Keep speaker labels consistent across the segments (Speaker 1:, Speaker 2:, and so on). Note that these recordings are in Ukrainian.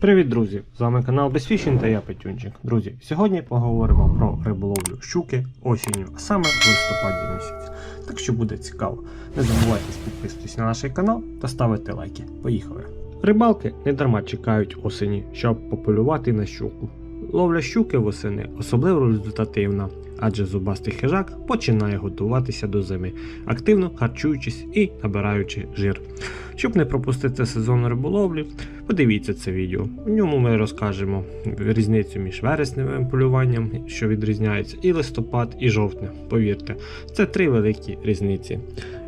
Speaker 1: Привіт, друзі! З вами канал Безфішінг та я Петюнчик. Друзі, сьогодні поговоримо про риболовлю щуки осінню, а саме в листопаді місяці. Так що буде цікаво. Не забувайте підписуватись на наш канал та ставити лайки. Поїхали! Рибалки не дарма чекають осені, щоб пополювати на щуку. Ловля щуки восени особливо результативна, адже зубастий хижак починає готуватися до зими, активно харчуючись і набираючи жир. Щоб не пропустити сезон риболовлі, подивіться це відео. У ньому ми розкажемо різницю між вересневим полюванням, що відрізняється, і листопад, і жовтне. Повірте, це три великі різниці.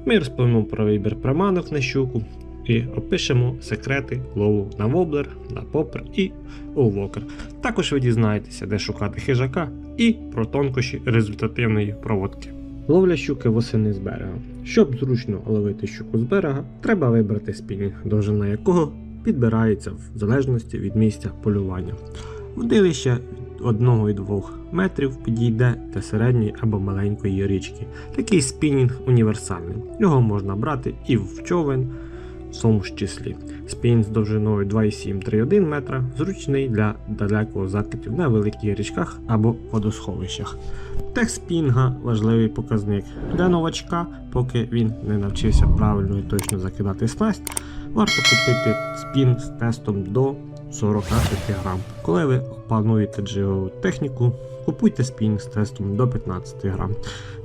Speaker 1: Ми розповімо про вибір приманок на щуку і опишемо секрети лову на воблер, на попер і улвокер. Також ви дізнаєтеся, де шукати хижака і про тонкощі результативної проводки. Ловля щуки восени з берега. Щоб зручно ловити щуку з берега, треба вибрати спінінг, довжина якого підбирається в залежності від місця полювання. Водилище від 1-2 метрів підійде для середньої або маленької річки. Такий спінінг універсальний. Його можна брати і в човен, в цьому ж числі. Спін з довжиною 2,7-3,1 метра зручний для далекого закидів на великих річках або водосховищах. Текст спінга важливий показник. Для новачка, поки він не навчився правильно і точно закидати снасть, варто купити спін з тестом до 45 грам. Коли ви опануєте джигову техніку, купуйте спінг з тестом до 15 грам.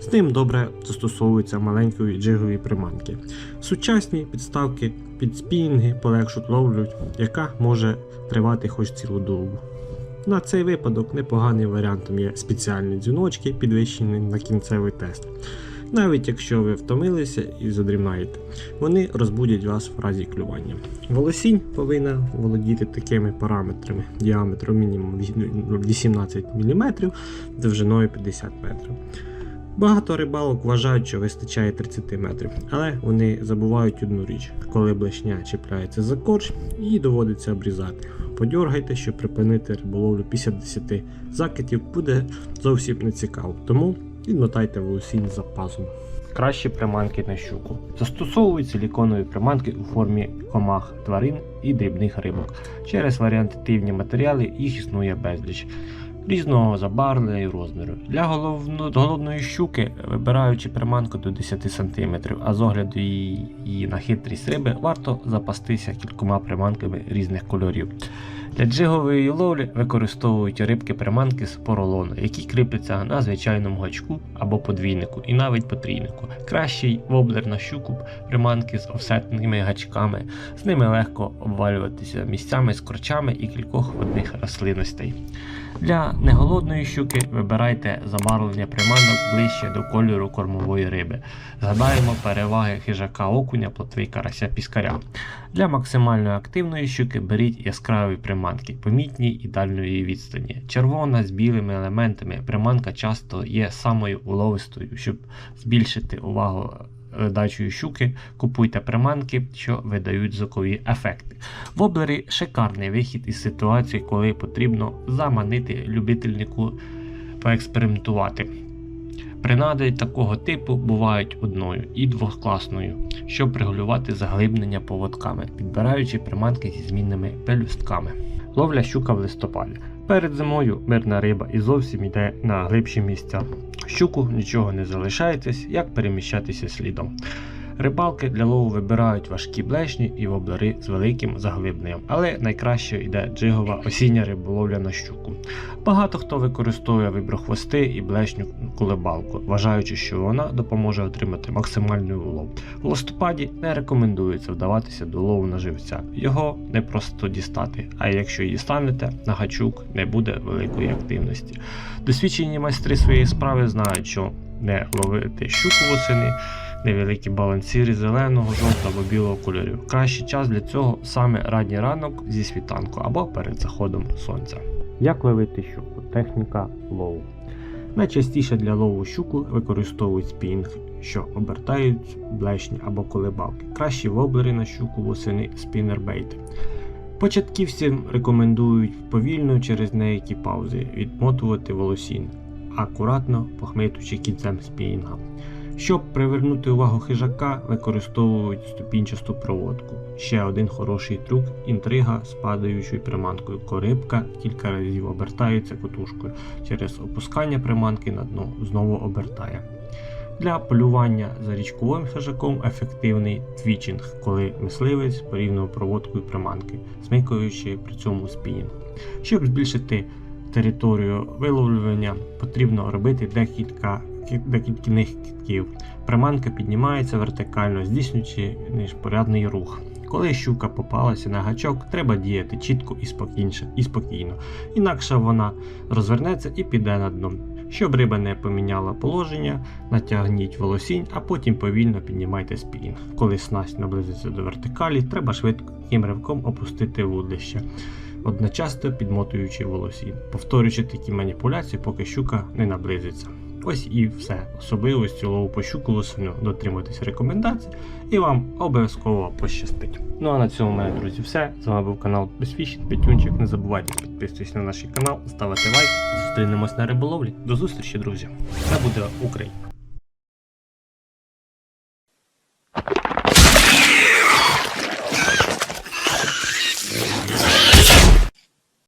Speaker 1: З ним добре застосовуються маленькі джигові приманки. Сучасні підставки під спінги полегшуть ловлю, яка може тривати хоч цілу добу. На цей випадок непоганим варіантом є спеціальні дзвіночки, підвищені на кінцевий тест. Навіть якщо ви втомилися і задрімаєте, вони розбудять вас в разі клювання. Волосінь повинна володіти такими параметрами діаметром мінімум 18 мм, довжиною 50 метрів. Багато рибалок вважають, що вистачає 30 метрів, але вони забувають одну річ: коли блешня чіпляється за корч, її доводиться обрізати. Подьоргайте, щоб припинити риболовлю після 10 закидів, буде зовсім не цікаво. Тому відмотайте волосінь за пазом. Кращі приманки на щуку. Застосовують силіконові приманки у формі комах, тварин і дрібних рибок. Через варіантивні матеріали їх існує безліч. Різного забарвлення і розміру. Для головно, головної щуки, вибираючи приманку до 10 см, а з огляду її на хитрість риби, варто запастися кількома приманками різних кольорів. Для джигової ловлі використовують рибки приманки з поролону, які кріпляться на звичайному гачку або подвійнику і навіть потрійнику. Кращий воблер на щуку приманки з офсетними гачками. З ними легко обвалюватися місцями з корчами і кількох водних рослинностей. Для неголодної щуки вибирайте забарвлення приманок ближче до кольору кормової риби. Згадаємо переваги хижака окуня, плотви карася піскаря. Для максимально активної щуки беріть яскраві приманки, помітні і дальньої відстані. Червона з білими елементами приманка часто є самою уловистою, щоб збільшити увагу дачою щуки, купуйте приманки, що видають звукові ефекти. Воблери шикарний вихід із ситуації, коли потрібно заманити любительнику поекспериментувати. Принади такого типу бувають одною і двокласною, щоб регулювати заглибнення поводками, підбираючи приманки зі змінними пелюстками. Ловля щука в листопаді. Перед зимою мирна риба і зовсім йде на глибші місця. Щуку нічого не залишається, як переміщатися слідом. Рибалки для лову вибирають важкі блешні і воблери з великим заглибленням, але найкраще йде джигова осіння риболовля на щуку. Багато хто використовує виброхвости і блешню кулебалку, вважаючи, що вона допоможе отримати максимальний улов. У листопаді не рекомендується вдаватися до лову на живця. Його не просто дістати, а якщо і дістанете, на гачук не буде великої активності. Досвідчені майстри своєї справи знають, що не ловити щуку восени невеликі балансири зеленого, жовтого або білого кольорів. Кращий час для цього саме ранній ранок зі світанку або перед заходом сонця. Як ловити щуку? Техніка лову. Найчастіше для лову щуку використовують спінг, що обертають блешні або колебалки. Кращі воблери на щуку восени спінербейти. Початківцям рекомендують повільно через деякі паузи відмотувати волосін, акуратно похмитуючи кінцем спінга. Щоб привернути увагу хижака, використовують ступінчасту проводку. Ще один хороший трюк інтрига з падаючою приманкою. Корибка кілька разів обертається котушкою. Через опускання приманки на дно знову обертає. Для полювання за річковим хижаком ефективний твічинг, коли мисливець порівнює проводкою приманки, смикаючи при цьому спінінг. Щоб збільшити територію виловлювання, потрібно робити декілька декільких китків. Приманка піднімається вертикально, здійснюючи нешпорядний рух. Коли щука попалася на гачок, треба діяти чітко і спокійніше і спокійно, інакше вона розвернеться і піде на дно. Щоб риба не поміняла положення, натягніть волосінь, а потім повільно піднімайте спінінг. Коли снасть наблизиться до вертикалі, треба швидким ривком опустити вудлище, одночасно підмотуючи волосінь, повторюючи такі маніпуляції, поки щука не наблизиться. Ось і все. Особливості лову по щуку лосиню. Дотримуйтесь рекомендацій і вам обов'язково пощастить. Ну а на цьому мене, друзі, все. З вами був канал Безфішін, Петюнчик. Не забувайте підписуватися на наш канал, ставити лайк. Зустрінемось на риболовлі. До зустрічі, друзі. Це буде Україна.